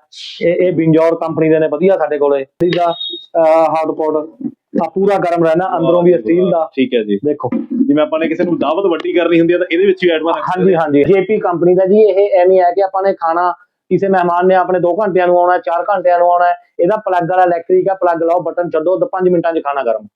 ਇਹ ਇਹ ਬਿੰਜੌਰ ਕੰਪਨੀ ਦੇ ਨੇ ਵਧੀਆ ਸਾਡੇ ਕੋਲੇ। ਇਹਦਾ ਹੌਟ ਪੌਟ ਆ ਪੂਰਾ ਗਰਮ ਰਹਿਣਾ ਅੰਦਰੋਂ ਵੀ ਸਟੀਲ ਦਾ। ਠੀਕ ਹੈ ਜੀ। ਦੇਖੋ। ਜਿਵੇਂ ਆਪਾਂ ਨੇ ਕਿਸੇ ਨੂੰ ਦਾਵਤ ਵੱਡੀ ਕਰਨੀ ਹੁੰਦੀ ਹੈ ਤਾਂ ਇਹਦੇ ਵਿੱਚ ਵੀ ਐਡਵਾਂਸ ਹਾਂਜੀ ਹਾਂਜੀ। ਜੇਪੀ ਕੰਪਨੀ ਦਾ ਜੀ ਇਹ ਐਵੇਂ ਹੈ ਕਿ ਆਪਾਂ ਨੇ ਖਾਣਾ ਕਿਸੇ ਮਹਿਮਾਨ ਨੇ ਆਪਣੇ 2 ਘੰਟਿਆਂ ਨੂੰ ਆਉਣਾ 4 ਘੰਟਿਆਂ ਨੂੰ ਆਉਣਾ ਇਹਦਾ ਪਲੱਗ ਵਾਲਾ ਇਲੈਕਟ੍ਰਿਕ ਆ ਪਲੱਗ ਲਾਓ ਬਟਨ ਛੱਡੋ ਤਾਂ 5 ਮਿੰਟਾਂ 'ਚ ਖਾਣਾ ਗਰਮ।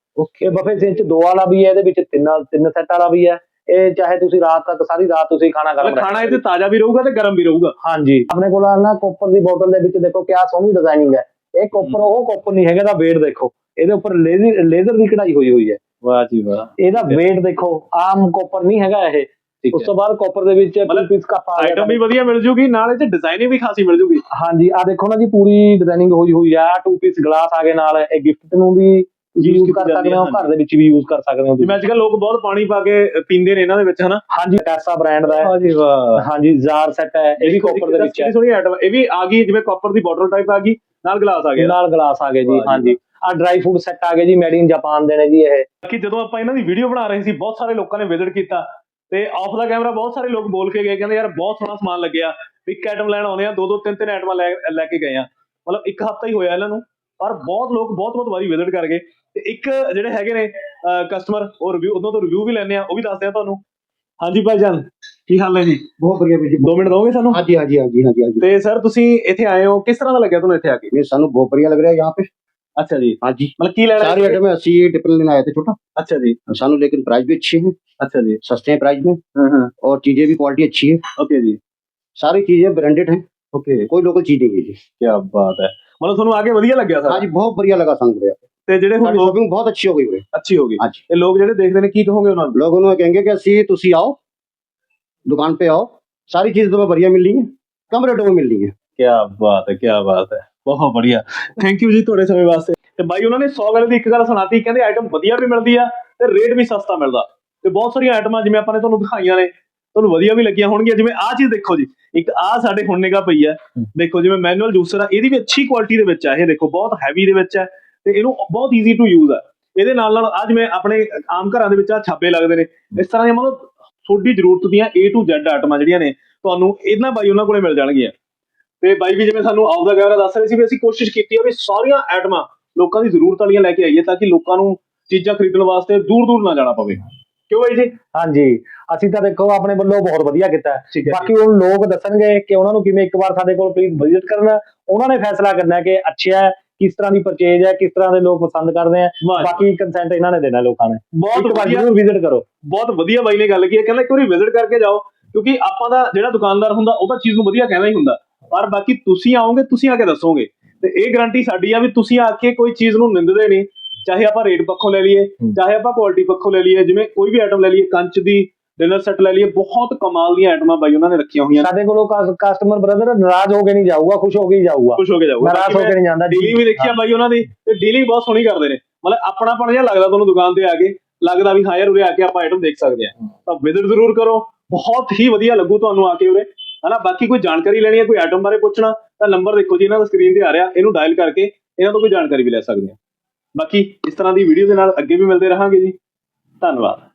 ਇਹ ਬਫੇ ਸੇਚ ਦੋ ਵਾਲਾ ਵੀ ਹੈ ਇਹਦੇ ਵਿੱਚ ਤਿੰਨ ਤਿੰਨ ਸੈੱਟ ਵਾਲਾ ਵੀ ਹੈ। ਇਹ ਚਾਹੇ ਤੁਸੀਂ ਰਾਤ ਤੱਕ ਸਾਰੀ ਰਾਤ ਤੁਸੀਂ ਖਾਣਾ ਗਰਮ ਖਾਣਾ ਰੱਖ ਇਹਦੇ ਤਾਜ਼ਾ ਵੀ ਰਹੂਗਾ ਤੇ ਗਰਮ ਵੀ ਰਹੂਗਾ? ਹਾਂਜੀ। ਆਪਣੇ ਕੋਲ ਆ ਨਾ ਕੋਪਰ ਦੀ ਬੋਤਲ ਦੇ ਵਿੱਚ ਦੇਖੋ ਕਿਆ ਸੋਹਣੀ ਡਿਜ਼ਾਈਨਿੰਗ ਹੈ। ਇਹ ਕੋਪਰ ਉਹ ਕੋਪਰ ਨਹੀਂ ਹੈਗਾ ਦਾ weight ਦੇਖੋ। ਇਹਦੇ ਉੱਪਰ ਲੇਜ਼ਰ ਲੇਜ਼ਰ ਦੀ ਕਢਾਈ ਹੋਈ ਹੋਈ ਹੈ। ਵਾਹ ਜੀ ਵਾਹ। ਇਹਦਾ weight ਦੇਖੋ ਆਮ ਕੋਪਰ ਨਹੀਂ ਹੈਗਾ ਇਹ। ਠੀਕ ਉਸ ਹੈ। ਤੋਂ ਬਾਅਦ ਕੋਪਰ ਦੇ ਵਿੱਚ ਮਤਲਬ ਪੀਸ ਕੱਪ ਆ ਆਈਟਮ ਵੀ ਵਧੀਆ ਮਿਲ ਜੂਗੀ ਨਾਲ ਇਹ ਚ ਡਿਜ਼ਾਈਨਿੰਗ ਵੀ ਖਾਸੀ ਮਿਲ ਜੂਗੀ। ਹਾਂਜੀ ਆ ਦੇਖੋ ਨਾ ਜੀ ਪੂਰੀ ਡਿਜ਼ਾਈਨਿੰਗ ਹੋਈ ਹੋਈ ਆ ਟੂ ਪੀਸ ਗਲਾਸ ਆ ਗਏ ਨਾਲ ਇਹ ਗਿਫਟ ਨੂੰ ਵੀ Use ਯੂਜ਼ ਕੀਤੀ ਕਰ ਜਾਂਦੀ ਸਕਦੇ ਹੈ, ਹੋ ਘਰ ਦੇ ਵਿੱਚ ਵੀ ਯੂਜ਼ ਕਰ ਸਕਦੇ ਹੋ ਜਿਵੇਂ ਅੱਜ ਕੱਲ ਲੋਕ ਬਹੁਤ ਪਾਣੀ ਪਾ ਕੇ ਅ, ਪੀਂਦੇ ਨੇ ਇਹਨਾਂ ਦੇ ਵਿੱਚ ਹਨਾ? ਹਾਂਜੀ ਟੈਸਾ ਬ੍ਰਾਂਡ ਦਾ ਹੈ। ਜੀ ਵਾਹ। ਹਾਂਜੀ ਜ਼ਾਰ ਸੈੱਟ ਹੈ ਇਹ ਵੀ ਕਾਪਰ ਦੇ ਵਿੱਚ ਹੈ। ਸੋਹਣੀ ਆਈਟਮ ਇਹ ਵੀ ਆ ਗਈ ਜਿਵੇਂ ਕਾਪਰ ਦੀ ਬੋਟਲ ਟਾਈਪ ਆ ਗਈ ਨਾਲ ਗਲਾਸ ਆ ਗਿਆ। ਨਾਲ ਗਲਾਸ ਆ ਗਏ ਵਾਹ ਜੀ ਜੀ, ਹਾਂਜੀ ਆ ਡਰਾਈ ਫੂਡ ਸੈੱਟ ਆ ਗਏ ਜੀ ਮੇਡ ਇਨ ਜਾਪਾਨ ਦੇ ਨੇ ਜੀ ਇਹ। ਕਿ ਜਦੋਂ ਆਪਾਂ ਇਹਨਾਂ ਦੀ ਵੀਡੀਓ ਬਣਾ ਰਹੇ ਸੀ ਬਹੁਤ ਸਾਰੇ ਲੋਕਾਂ ਨੇ ਵਿਜ਼ਿਟ ਕੀਤਾ। ਤੇ ਆਫ ਦਾ ਕੈਮਰਾ ਬਹੁਤ ਸਾਰੇ ਲੋਕ ਬੋਲ ਕੇ ਗਏ ਕਹਿੰਦੇ ਯਾਰ ਬਹੁਤ ਸੋਹਣਾ ਸਮਾਨ ਲੱਗਿਆ ਇੱਕ ਆਈਟਮ ਲੈਣ ਆਉਂਦੇ ਆ ਦੋ ਦੋ ਤਿੰਨ ਤਿੰਨ ਆਈਟਮਾਂ ਲੈ ਕੇ ਗਏ ਆ। ਮਤਲਬ ਇੱਕ ਹਫਤਾ ਹੀ ਹੋਇਆ ਇਹਨਾਂ ਨੂੰ ਪਰ ਬਹੁਤ ਲੋਕ ਬਹੁਤ ਬਹੁਤ ਵਾਰੀ ਵਿਜ਼ਿਟ ਕਰ ਗਏ। ਤੇ ਇੱਕ ਜਿਹੜੇ ਹੈਗੇ ਨੇ ਕਸਟਮਰ ਉਹ ਰਿਵਿਊ ਉਹਨਾਂ ਤੋਂ ਰਿਵਿਊ ਵੀ ਲੈਣੇ ਆ ਉਹ ਵੀ ਦੱਸਦੇ ਆ ਤੁਹਾਨੂੰ। ਹਾਂਜੀ ਭਾਈ ਜਾਨ ਕੀ ਹਾਲ ਹੈ ਜੀ? ਬਹੁਤ ਵਧੀਆ ਵੀਰ ਜੀ 2 ਮਿੰਟ ਦੋਗੇ ਸਾਨੂੰ? ਹਾਂਜੀ ਹਾਂਜੀ ਹਾਂਜੀ ਹਾਂਜੀ ਤੇ ਸਰ ਤੁਸੀਂ ਇੱਥੇ ਆਏ ਹੋ ਕਿਸ ਤਰ੍ਹਾਂ ਦਾ ਲੱਗਿਆ ਤੁਹਾਨੂੰ ਇੱਥੇ ਆ ਕੇ? ਨਹੀਂ ਸਾਨੂੰ ਬਹੁਤ ਵਧੀਆ ਲੱਗ ਰਿਹਾ ਯਹਾਂ ਪੇ पे ਅੱਛਾ ਜੀ हाँ जी ਮਤਲਬ ਕੀ ਲੈਣਾ सारी है? आइटम अस्सी टिफिन लेने आए थे छोटा ਅੱਛਾ ਜੀ सानू लेकिन प्राइस भी अच्छे हैं ਅੱਛਾ ਜੀ सस्ते हैं प्राइस में ਹਾਂ ਹਾਂ और चीजें भी क्वालिटी अच्छी है ਓਕੇ ਜੀ सारी चीजें ब्रांडेड हैं ਓਕੇ कोई लोकल चीज नहीं है जी ਕੀ ਬਾਤ ਹੈ ਮਤਲਬ ਤੁਹਾਨੂੰ ਆ ਕੇ ਵਧੀਆ ਲੱਗਿਆ हाँ ਸਰ जी बहुत बढ़िया लगा सानू बढ़िया ਤੇ ਜਿਹੜੇ ਹੁਣ सारी ਲੋਕ शॉपिंग बहुत अच्छी हो गई है ਅੱਛੀ ਹੋ ਗਈ हाँ जी ਤੇ ਲੋਕ ਜਿਹੜੇ ਦੇਖਦੇ ਨੇ ਕੀ ਕਹੋਗੇ ਉਹਨਾਂ ਨੂੰ लोग उन्होंने कहेंगे कि अस्सी तुसी आओ दुकान पे आओ सारी चीज तुम्हें बढ़िया मिल रही है कम रेटों में मिल रही है ਕੀ ਬਾਤ ਹੈ ਕੀ ਬਾਤ ਹੈ ਬਹੁਤ ਬੜੀਆ ਥੈਂਕ ਯੂ ਜੀ ਤੁਹਾਡੇ ਸਮੇਂ ਵਾਸਤੇ। ਤੇ ਬਾਈ, ਉਹਨਾਂ ਨੇ 100 ਗੱਲ ਦੀ ਇੱਕ ਗੱਲ ਸੁਣਾਤੀ, ਕਹਿੰਦੇ ਆਈਟਮ ਵਧੀਆ ਵੀ ਮਿਲਦੀ ਆ ਤੇ ਰੇਟ ਵੀ ਸਸਤਾ ਮਿਲਦਾ। ਤੇ ਬਹੁਤ ਸਾਰੀਆਂ ਆਈਟਮਾਂ ਜਿਵੇਂ ਆਪਾਂ ਨੇ ਤੁਹਾਨੂੰ ਦਿਖਾਈਆਂ ਨੇ, ਤੁਹਾਨੂੰ ਵਧੀਆ ਵੀ ਲੱਗੀਆਂ ਹੋਣਗੀਆਂ। ਜਿਵੇਂ ਆਹ ਚੀਜ਼ ਦੇਖੋ ਜੀ, ਇੱਕ ਆਹ ਸਾਡੇ ਹੁਣ ਨਿਗਾ ਪਈ ਹੈ ਦੇਖੋ ਜਿਵੇਂ ਮੈਨੂਅਲ ਜੂਸਰ ਆ, ਇਹਦੀ ਵੀ ਅੱਛੀ ਕੁਆਲਿਟੀ ਦੇ ਵਿੱਚ ਆ। ਇਹ ਦੇਖੋ, ਬਹੁਤ ਹੈਵੀ ਦੇ ਵਿੱਚ ਹੈ ਤੇ ਇਹਨੂੰ ਬਹੁਤ ਈਜ਼ੀ ਟੂ ਯੂਜ਼ ਆ। ਇਹਦੇ ਨਾਲ ਨਾਲ ਆ ਜਿਵੇਂ ਆਪਣੇ ਆਮ ਘਰਾਂ ਦੇ ਵਿੱਚ ਆ ਛਾਪੇ ਲੱਗਦੇ ਨੇ। ਇਸ ਤਰ੍ਹਾਂ ਦੀਆਂ ਮਤਲਬ ਤੁਹਾਡੀ ਜ਼ਰੂਰਤ ਦੀਆਂ A to Z ਆਈਟਮਾਂ ਜਿਹੜੀਆਂ ਨੇ, ਤੁਹਾਨੂੰ ਇਹਨਾਂ ਬਾਈ ਉਹਨਾਂ ਕੋਲੇ ਮਿਲ ਜਾਣਗੀਆਂ। ਤੇ ਬਾਈ ਵੀ ਜਿਵੇਂ ਸਾਨੂੰ ਆਫ ਦਾ ਕੈਮਰਾ ਦੱਸ ਰਹੇ ਸੀ ਵੀ ਅਸੀਂ ਕੋਸ਼ਿਸ਼ ਕੀਤੀ ਆ ਵੀ ਸਾਰੀਆਂ ਆਈਟਮਾਂ ਲੋਕਾਂ ਦੀ ਜ਼ਰੂਰਤ ਵਾਲੀਆਂ ਲੈ ਕੇ ਆਈਏ ਤਾਂ ਕਿ ਲੋਕਾਂ ਨੂੰ ਚੀਜ਼ਾਂ ਖਰੀਦਣ ਵਾਸਤੇ ਦੂਰ ਦੂਰ ਨਾ ਜਾਣਾ ਪਵੇ। ਕਿਉਂ ਬਾਈ ਜੀ? ਹਾਂਜੀ ਅਸੀਂ ਤਾਂ ਦੇਖੋ ਆਪਣੇ ਵੱਲੋਂ ਬਹੁਤ ਵਧੀਆ ਕੀਤਾ। ਬਾਕੀ ਉਹ ਲੋਕ ਦੱਸਣਗੇ ਕਿ ਉਹਨਾਂ ਨੂੰ ਕਿਵੇਂ ਇੱਕ ਵਾਰ ਸਾਡੇ ਕੋਲ ਪਲੀਜ਼ ਵਿਜ਼ਿਟ ਕਰਨਾ। ਉਹਨਾਂ ਨੇ ਫੈਸਲਾ ਕਰਨਾ ਕਿ ਅੱਛਾ ਹੈ ਕਿਸ ਤਰ੍ਹਾਂ ਦੀ ਪਰਚੇਜ ਹੈ ਕਿਸ ਤਰ੍ਹਾਂ ਦੇ ਲੋਕ ਪਸੰਦ ਕਰਦੇ ਆ। ਬਾਕੀ ਕੰਸੈਂਟ ਇਹਨਾਂ ਨੇ ਦੇਣਾ ਲੋਕਾਂ ਨੇ। ਬਹੁਤ ਵਧੀਆ। ਜ਼ਰੂਰ ਵਿਜ਼ਿਟ ਕਰੋ। ਬਹੁਤ ਵਧੀਆ ਬਾਈ ਨੇ ਗੱਲ ਕੀਤੀ ਹੈ। ਕਹਿੰਦਾ ਇੱਕ ਵਾਰੀ ਵਿਜ਼ਿਟ ਕਰਕੇ ਜਾਓ ਕਿਉਂਕਿ ਆਪਾਂ ਦਾ ਜਿਹੜਾ ਦੁਕਾਨਦਾਰ ਹੁੰਦਾ ਉਹ ਤਾਂ ਚੀਜ਼ ਨੂੰ ਵਧੀਆ ਕਹਿੰਦਾ ਹੀ ਹੁੰਦਾ। ਪਰ ਬਾਕੀ ਤੁਸੀਂ ਆਓਗੇ ਤੁਸੀਂ ਆ ਕੇ ਦੱਸੋਗੇ। ਤੇ ਇਹ ਗਾਰੰਟੀ ਸਾਡੀ ਆ ਵੀ ਤੁਸੀਂ ਆ ਕੇ ਕੋਈ ਚੀਜ਼ ਨੂੰ ਨਿੰਦਦੇ ਨਹੀਂ। ਚਾਹੇ ਆਪਾਂ ਰੇਟ ਪੱਖੋਂ ਲੈ ਲਈਏ ਚਾਹੇ ਆਪਾਂ ਕੁਆਲਿਟੀ ਪੱਖੋਂ ਲੈ ਲਈਏ ਜਿਵੇਂ ਕੋਈ ਵੀ ਆਈਟਮ ਲੈ ਲਈਏ ਕੰਚ ਦੀ ਡਿਨਰ ਸੈੱਟ ਲੈ ਲਈਏ ਬਹੁਤ ਕਮਾਲ ਦੀਆਂ ਆਈਟਮਾਂ ਬਾਈ ਉਹਨਾਂ ਨੇ ਰੱਖੀਆਂ ਹੋਈਆਂ ਸਾਡੇ ਕੋਲੋਂ ਕਸਟਮਰ ਬ੍ਰਦਰ ਨਾਰਾਜ਼ ਹੋ ਕੇ ਨਹੀਂ ਜਾਊਗਾ ਖੁਸ਼ ਹੋ ਕੇ ਹੀ ਜਾਊਗਾ। ਖੁਸ਼ ਹੋ ਕੇ ਜਾਊਗਾ। ਨਾਰਾਜ਼ ਹੋ ਕੇ ਨਹੀਂ ਜਾਂਦਾ ਡੀਲਿੰਗ ਵੀ ਦੇਖੀ ਆ ਬਾਈ ਉਹਨਾਂ ਦੀ ਤੇ ਡੀਲਿੰਗ ਬਹੁਤ ਸੋਹਣੀ ਕਰਦੇ ਨੇ। ਮਤਲਬ ਆਪਣਾਪਣ ਜਿਹਾ ਲੱਗਦਾ ਤੁਹਾਨੂੰ ਦੁਕਾਨ ਤੇ ਆ ਕੇ ਲੱਗਦਾ ਵੀ ਹਾਂ ਯਾਰ ਉਰੇ ਆ ਕੇ ਆਪਾਂ ਆਈਟਮ ਦੇਖ ਸਕਦੇ ਆ। ਤਾਂ ਵਿਜ਼ਿਟ ਜ਼ਰੂਰ ਕਰੋ ਬਹੁਤ ਹੀ ਵਧੀਆ ਲੱਗੂ ਤੁਹਾਨੂੰ ਆ ਕੇ ਉਰੇ। ਹਨਾ ਬਾਕੀ ਕੋਈ ਜਾਣਕਾਰੀ ਲੈਣੀ ਹੈ, ਕੋਈ ਆਈਟਮ ਬਾਰੇ ਪੁੱਛਣਾ, ਤਾਂ ਨੰਬਰ ਦੇਖੋ ਜੀ, ਇਹਨਾਂ ਦਾ ਸਕਰੀਨ ਤੇ ਆ ਰਿਹਾ, ਇਹਨੂੰ ਡਾਇਲ ਕਰਕੇ ਇਹਨਾਂ ਤੋਂ ਕੋਈ ਜਾਣਕਾਰੀ ਵੀ ਲੈ ਸਕਦੇ ਆ ਬਾਕੀ ਇਸ ਤਰ੍ਹਾਂ ਦੀ ਵੀਡੀਓ ਦੇ ਨਾਲ ਅੱਗੇ ਵੀ ਮਿਲਦੇ ਰਹਾਂਗੇ ਜੀ। ਧੰਨਵਾਦ।